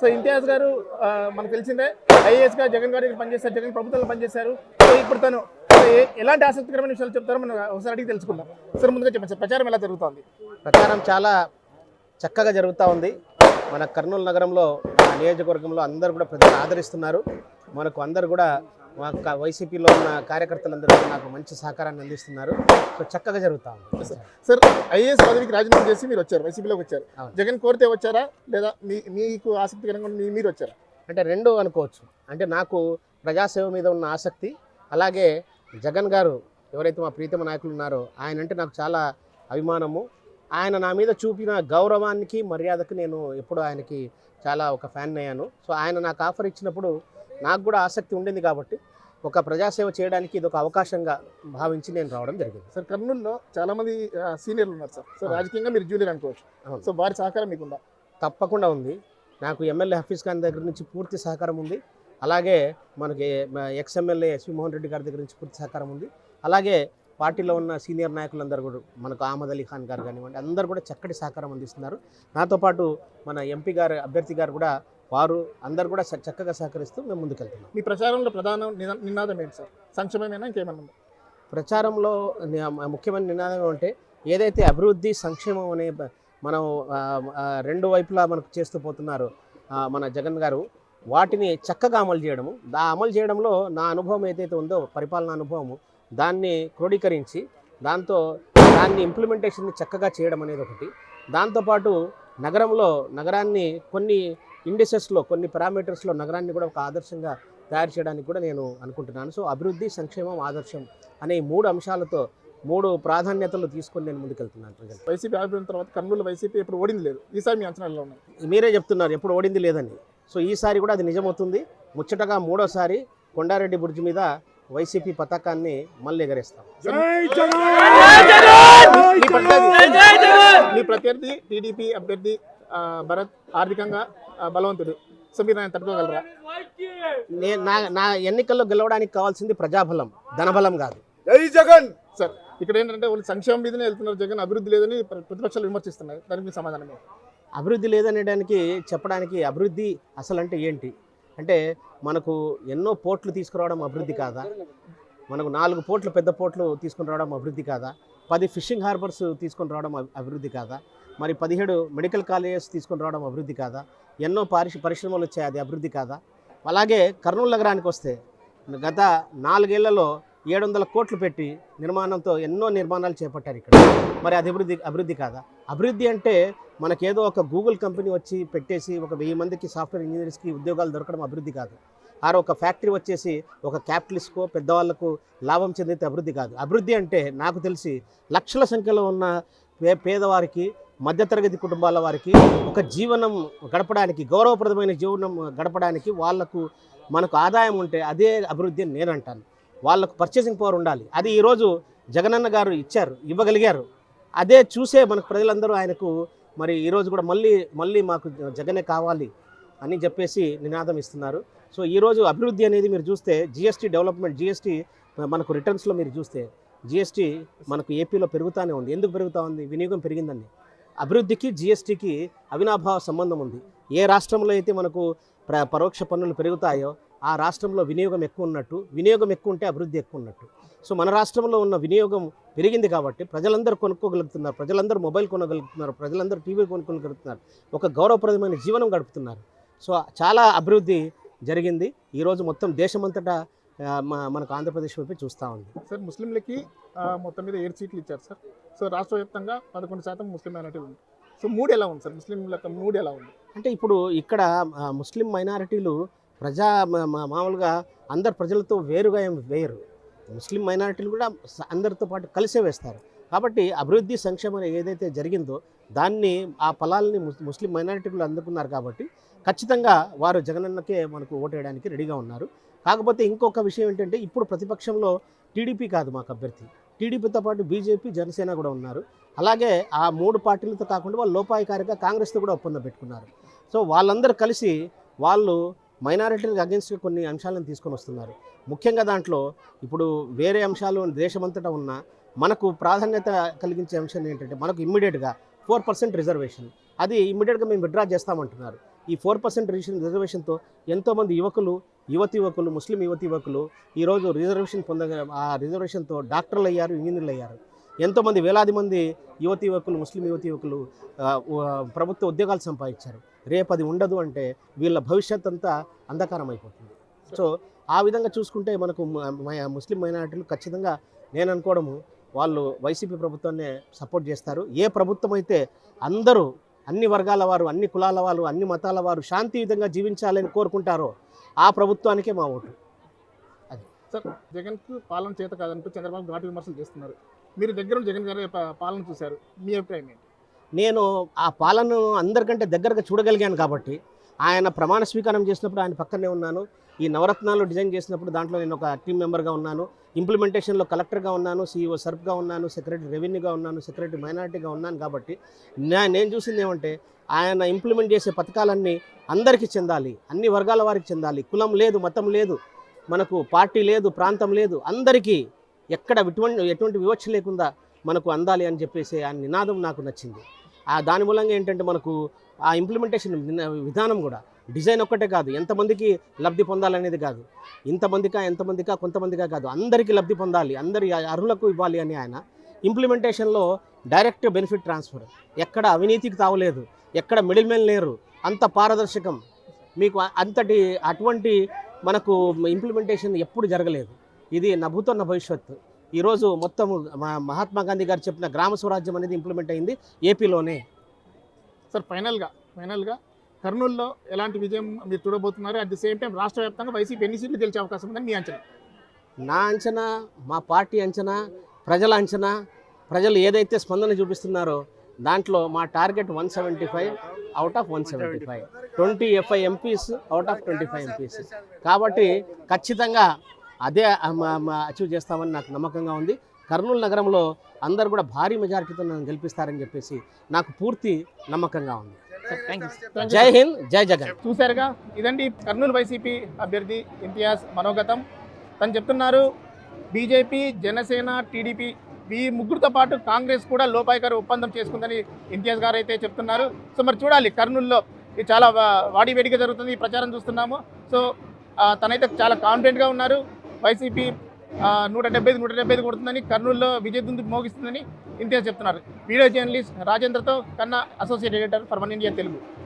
So Imtiaz గారు మనకు తెలిసిందే ఐఏఎస్గా జగన్ గారు పనిచేశారు జగన్ ప్రభుత్వంలో పనిచేశారు. సో ఇప్పుడు తను ఎలాంటి ఆసక్తికరమైన విషయాలు చెప్తారో మనం ఒకసారి అడిగి తెలుసుకుందాం. సార్ ముందుగా చెప్పండి సార్ ప్రచారం ఎలా జరుగుతోంది? ప్రచారం చాలా చక్కగా జరుగుతూ ఉంది. మన కర్నూలు నగరంలో నియోజకవర్గంలో అందరూ కూడా ప్రజలు ఆదరిస్తున్నారు. మనకు అందరు కూడా మా వైసీపీలో ఉన్న కార్యకర్తలందరూ నాకు మంచి సహకారాన్ని అందిస్తున్నారు. సో చక్కగా జరుగుతూ ఉంది. సార్ ఐఏఎస్ పదవికి రాజీనామా చేసి మీరు వచ్చారు వైసీపీలోకి వచ్చారు. జగన్ కోరితే వచ్చారా? లేదా మీ మీకు ఆసక్తికరంగా మీరు వచ్చారా? అంటే రెండు అనుకోవచ్చు. అంటే నాకు ప్రజాసేవ మీద ఉన్న ఆసక్తి అలాగే జగన్ గారు ఎవరైతే మా ప్రీతమ నాయకులు ఉన్నారో ఆయన అంటే నాకు చాలా అభిమానము. ఆయన నా మీద చూపిన గౌరవానికి మర్యాదకు నేను ఎప్పుడు ఆయనకి చాలా ఒక ఫ్యాన్ అయ్యాను. సో ఆయన నాకు ఆఫర్ ఇచ్చినప్పుడు నాకు కూడా ఆసక్తి ఉండింది కాబట్టి ఒక ప్రజాసేవ చేయడానికి ఇది ఒక అవకాశంగా భావించి నేను రావడం జరిగింది. సార్ కర్నూలులో చాలా మంది ఆ, సీనియర్లు ఉన్నారు సార్. సో. రాజకీయంగా మీరు జూనియర్ అనుకోవచ్చు. సో వారి సహకారం మీకుందా? తప్పకుండా ఉంది. నాకు ఎమ్మెల్యే హఫీజ్ ఖాన్ దగ్గర నుంచి పూర్తి సహకారం ఉంది. అలాగే మనకి ex MLA S V Mohan Reddy గారి దగ్గర నుంచి పూర్తి సహకారం ఉంది. అలాగే పార్టీలో ఉన్న సీనియర్ నాయకులందరూ కూడా మనకు అహ్మద్ అలీ ఖాన్ గారు కానివ్వండి అందరూ కూడా చక్కటి సహకారం అందిస్తున్నారు. నాతో పాటు మన ఎంపీ గారు అభ్యర్థి గారు కూడా వారు అందరు కూడా చక్కగా సహకరిస్తూ మేము ముందుకెళ్తున్నాం. మీ ప్రచారంలో ప్రధాన నినా- నినాదం ఏంటి సార్? సంక్షేమమేనా ఇంకేమన్నా? ప్రచారంలో ముఖ్యమైన నినాదం అంటే ఏదైతే అభివృద్ధి సంక్షేమం అనే మనం రెండు వైపులా మనకు చేస్తూ పోతున్నారు మన జగన్ గారు వాటిని చక్కగా అమలు చేయడము ఆ అమలు చేయడంలో నా అనుభవం ఏదైతే ఉందో పరిపాలన అనుభవము దాన్ని క్రోడీకరించి దాంతో దాన్ని ఇంప్లిమెంటేషన్ని చక్కగా చేయడం అనేది ఒకటి. దాంతోపాటు నగరంలో నగరాన్ని కొన్ని ఇండిసెస్లో కొన్ని పారామీటర్స్లో నగరాన్ని కూడా ఒక ఆదర్శంగా తయారు చేయడానికి కూడా నేను అనుకుంటున్నాను. సో అభివృద్ధి సంక్షేమం ఆదర్శం అనే మూడు అంశాలతో మూడు ప్రాధాన్యతలు తీసుకొని నేను ముందుకెళ్తున్నాను ప్రజలు. వైసీపీ ఆవిర్భావం తర్వాత కర్నూలు వైసీపీ ఇప్పుడు ఓడింది లేదు. ఈసారి మీ అంచనాలు ఉన్నాయి? మీరే చెప్తున్నారు ఎప్పుడు ఓడింది లేదని. సో ఈసారి కూడా అది నిజమవుతుంది. ముచ్చటగా మూడోసారి కొండారెడ్డి బుర్జు మీద వైసీపీ పతాకాన్ని మళ్ళీ ఎగరేస్తాం. మీ ప్రత్యర్థి మీ ప్రత్యర్థి టీడీపీ అభ్యర్థి భరత్ ఆర్థికంగా బలవంతుడు. సో మీరు ఆయన తట్టుకోగలరా? నేను నా నా ఎన్నికల్లో గెలవడానికి కావాల్సింది ప్రజాబలం ధనబలం కాదు. సార్ ఇక్కడ ఏంటంటే వాళ్ళు సంక్షేమం మీదనే వెళ్తున్నారు జగన్ అభివృద్ధి లేదని ప్ర- ప్రతిపక్షాలు విమర్శిస్తున్నాయి దానికి మీ సమాధానం ఏంటి? అభివృద్ధి లేదనేదానికి చెప్పడానికి అభివృద్ధి అసలు అంటే ఏంటి? అంటే మనకు ఎన్నో పోర్ట్లు తీసుకురావడం అభివృద్ధి కాదా? మనకు నాలుగు పోర్ట్లు పెద్ద పోర్ట్లు తీసుకుని రావడం అభివృద్ధి కాదా? పది ఫిషింగ్ హార్బర్స్ తీసుకొని రావడం అభి- అభివృద్ధి కాదా? మరి పదిహేడు మెడికల్ కాలేజెస్ తీసుకుని రావడం అభివృద్ధి కాదా? ఎన్నో పారిశ పరిశ్రమలు వచ్చాయి అది అభివృద్ధి కాదా? అలాగే కర్నూలు నగరానికి వస్తే గత నాలుగేళ్ళలో ఏడు వందల కోట్లు పెట్టి నిర్మాణంతో ఎన్నో నిర్మాణాలు చేపట్టారు ఇక్కడ. మరి అది అభివృద్ధి అభివృద్ధి కాదా? అభివృద్ధి అంటే మనకేదో ఒక గూగుల్ కంపెనీ వచ్చి పెట్టేసి ఒక వెయ్యి మందికి సాఫ్ట్వేర్ ఇంజనీర్స్కి ఉద్యోగాలు దొరకడం అభివృద్ధి కాదు. ఆరు ఒక ఫ్యాక్టరీ వచ్చేసి ఒక క్యాపిటలిస్ట్కో పెద్దవాళ్ళకు లాభం చెందితే అభివృద్ధి కాదు. అభివృద్ధి అంటే నాకు తెలిసి లక్షల సంఖ్యలో ఉన్న పేదవారికి మధ్యతరగతి కుటుంబాల వారికి ఒక జీవనం గడపడానికి గౌరవప్రదమైన జీవనం గడపడానికి వాళ్ళకు మనకు ఆదాయం ఉంటే అదే అభివృద్ధి అని నేను అంటాను. వాళ్ళకు పర్చేసింగ్ పవర్ ఉండాలి. అది ఈరోజు జగనన్న గారు ఇచ్చారు ఇవ్వగలిగారు. అదే చూసే మనకు ప్రజలందరూ ఆయనకు మరి ఈరోజు కూడా మళ్ళీ మళ్ళీ మాకు జగనే కావాలి అని చెప్పేసి నినాదం ఇస్తున్నారు. సో ఈరోజు అభివృద్ధి అనేది మీరు చూస్తే జిఎస్టీ డెవలప్మెంట్ జిఎస్టీ మనకు రిటర్న్స్లో మీరు చూస్తే జిఎస్టీ మనకు ఏపీలో పెరుగుతూనే ఉంది. ఎందుకు పెరుగుతూ ఉంది? వినియోగం పెరిగిందండి. అభివృద్ధికి జిఎస్టీకి అవినాభావ సంబంధం ఉంది. ఏ రాష్ట్రంలో అయితే మనకు ప్ర పరోక్ష పన్నులు పెరుగుతాయో ఆ రాష్ట్రంలో వినియోగం ఎక్కువ ఉన్నట్టు వినియోగం ఎక్కువ ఉంటే అభివృద్ధి ఎక్కువ ఉన్నట్టు. సో మన రాష్ట్రంలో ఉన్న వినియోగం పెరిగింది కాబట్టి ప్రజలందరూ కొనుక్కోగలుగుతున్నారు ప్రజలందరూ మొబైల్ కొనగలుగుతున్నారు ప్రజలందరూ టీవీ కొనుక్కోగలుగుతున్నారు. ఒక గౌరవప్రదమైన జీవనం గడుపుతున్నారు. సో చాలా అభివృద్ధి జరిగింది. ఈరోజు మొత్తం దేశమంతటా మనకు ఆంధ్రప్రదేశ్ వైపు చూస్తూ ఉంది. సార్ ముస్లింలకి మొత్తం మీద ఏడు సీట్లు ఇచ్చారు సార్. సో రాష్ట్ర వ్యాప్తంగా పదకొండు శాతం ముస్లిం మైనార్టీ ఉంది. సో మూడు ఎలా ఉంది సార్? ముస్లింల యొక్క మూడు ఎలా ఉంది? అంటే ఇప్పుడు ఇక్కడ ముస్లిం మైనారిటీలు ప్రజా మా- మామూలుగా అందరు ప్రజలతో వేరుగా ఏం వేయరు. ముస్లిం మైనారిటీలు కూడా అందరితో పాటు కలిసే వేస్తారు. కాబట్టి అభివృద్ధి సంక్షేమం ఏదైతే జరిగిందో దాన్ని ఆ ఫలాల్ని ముస్- ముస్లిం మైనారిటీలు అందుకున్నారు కాబట్టి ఖచ్చితంగా వారు జగనన్నకే మనకు ఓటేయడానికి రెడీగా ఉన్నారు. కాకపోతే ఇంకొక విషయం ఏంటంటే ఇప్పుడు ప్రతిపక్షంలో టీడీపీ కాదు మాకు అభ్యర్థి. టీడీపీతో పాటు బీజేపీ జనసేన కూడా ఉన్నారు. అలాగే ఆ మూడు పార్టీలతో కాకుండా వాళ్ళు లోపాయికారిగా కాంగ్రెస్తో కూడా ఒప్పందం పెట్టుకున్నారు. సో వాళ్ళందరూ కలిసి వాళ్ళు మైనారిటీలకు అగెన్స్ట్గా కొన్ని అంశాలను తీసుకొని వస్తున్నారు. ముఖ్యంగా దాంట్లో ఇప్పుడు వేరే అంశాలు దేశమంతటా ఉన్న మనకు ప్రాధాన్యత కలిగించే అంశం ఏంటంటే మనకు ఇమ్మీడియట్గా ఫోర్ పర్సెంట్ రిజర్వేషన్. అది ఇమ్మీడియట్గా మేము విడ్డ్రా చేస్తామంటున్నారు. ఈ ఫోర్ పర్సెంట్ రిజర్వేషన్తో ఎంతోమంది యువకులు యువతి యువకులు ముస్లిం యువతి యువకులు ఈరోజు రిజర్వేషన్ పొందగ ఆ రిజర్వేషన్తో డాక్టర్లు అయ్యారు ఇంజనీర్లు అయ్యారు. ఎంతోమంది వేలాది మంది యువతి యువకులు ముస్లిం యువతి యువకులు ప్రభుత్వ ఉద్యోగాలు సంపాదించారు. రేపు అది ఉండదు అంటే వీళ్ళ భవిష్యత్ అంతా అంధకారం అయిపోతుంది సో ఆ విధంగా చూసుకుంటే మనకు ముస్లిం మైనారిటీలు ఖచ్చితంగా నేను అనుకోవడము వాళ్ళు వైసీపీ ప్రభుత్వాన్ని సపోర్ట్ చేస్తారు. ఏ ప్రభుత్వం అయితే అందరూ అన్ని వర్గాల వారు అన్ని కులాల వారు అన్ని మతాల వారు శాంతియుతంగా జీవించాలని కోరుకుంటారో ఆ ప్రభుత్వానికే మా ఓటు. సార్ జగన్కు పాలన చేత కాదంటూ చంద్రబాబు ఘాటు విమర్శలు చేస్తున్నారు. మీరు దగ్గర జగన్ గారి పాలన చూశారు. మీ అభిప్రాయం ఏంటి? నేను ఆ పాలనను అందరికంటే దగ్గరగా చూడగలిగాను కాబట్టి ఆయన ప్రమాణ స్వీకారం చేసినప్పుడు ఆయన పక్కనే ఉన్నాను. ఈ నవరత్నాలు డిజైన్ చేసినప్పుడు దాంట్లో నేను ఒక టీం మెంబర్గా ఉన్నాను. ఇంప్లిమెంటేషన్లో కలెక్టర్గా ఉన్నాను సీఈఓ సర్ప్గా ఉన్నాను సెక్రటరీ రెవెన్యూగా ఉన్నాను సెక్రటరీ మైనారిటీగా ఉన్నాను కాబట్టి నా- నేను చూసింది ఏమంటే ఆయన ఇంప్లిమెంట్ చేసే పథకాలన్నీ అందరికీ చెందాలి అన్ని వర్గాల వారికి చెందాలి. కులం లేదు మతం లేదు మనకు పార్టీ లేదు ప్రాంతం లేదు అందరికీ ఎక్కడ ఎటువంటి ఎటువంటి వివక్ష లేకుండా మనకు అందాలి అని చెప్పేసి ఆ నినాదం నాకు నచ్చింది. దాని మూలంగా ఏంటంటే మనకు ఆ ఇంప్లిమెంటేషన్ విధానం కూడా. డిజైన్ ఒక్కటే కాదు ఎంతమందికి లబ్ధి పొందాలనేది కాదు. ఇంతమందికా ఎంతమందికా కొంతమందికా కాదు. అందరికీ లబ్ధి పొందాలి అందరి అర్హులకు ఇవ్వాలి అని ఆయన ఇంప్లిమెంటేషన్లో డైరెక్ట్ బెనిఫిట్ ట్రాన్స్ఫర్ ఎక్కడ అవినీతికి తావలేదు ఎక్కడ మిడిల్ మెన్ లేరు అంత పారదర్శకం. మీకు అంతటి అటువంటి మనకు ఇంప్లిమెంటేషన్ ఎప్పుడు జరగలేదు. ఇది నభూతన్న భవిష్యత్తు ఈరోజు మొత్తం మా- మహాత్మా గాంధీ గారు చెప్పిన గ్రామ స్వరాజ్యం అనేది ఇంప్లిమెంట్ అయింది ఏపీలోనే. సార్ ఫైనల్గా ఫైనల్గా కర్నూలులో ఎలాంటి విజయం మీరు చూడబోతున్నారు? అట్ ది సేమ్ టైం రాష్ట్ర వ్యాప్తంగా వైసీపీ ఎన్ని సీట్లు గెలిచే అవకాశం ఉందని మీ అంచనా? నా అంచనా మా పార్టీ అంచనా ప్రజల అంచనా ప్రజలు ఏదైతే స్పందన చూపిస్తున్నారో దాంట్లో మా target one seventy five out of one seventy five. Twenty five MPs out of twenty five MPs. కాబట్టి ఖచ్చితంగా అదే అచీవ్ చేస్తామని నాకు నమ్మకంగా ఉంది. కర్నూలు నగరంలో అందరూ కూడా భారీ మెజారిటీతో నన్ను గెలిపిస్తారని చెప్పేసి నాకు పూర్తి నమ్మకంగా ఉంది. జై హింద్ జై జగన్. చూశారుగా? ఇదండి కర్నూలు వైసీపీ అభ్యర్థి ఇంతియాజ్ మనోగతం. తను చెప్తున్నారు బీజేపీ జనసేన టీడీపీ ఈ ముగ్గురితో పాటు కాంగ్రెస్ కూడా లోపాయికారు ఒప్పందం చేసుకుందని ఇంతియాజ్ గారు అయితే చెప్తున్నారు. సో మరి చూడాలి కర్నూలులో ఇది చాలా వా- వాడివేడిగా జరుగుతుంది ఈ ప్రచారం చూస్తున్నాము. సో తనైతే చాలా కాన్ఫిడెంట్గా ఉన్నారు. వైసీపీ నూట డెబ్బై నూట డెబ్బై ఐదు కొడుతుందని కర్నూలులో విజయదుందు మోగిస్తుందని ఇంతియాజ్ చెప్తున్నారు. Video journalist రాజేంద్రతో Kanna associate editor for One India Telugu.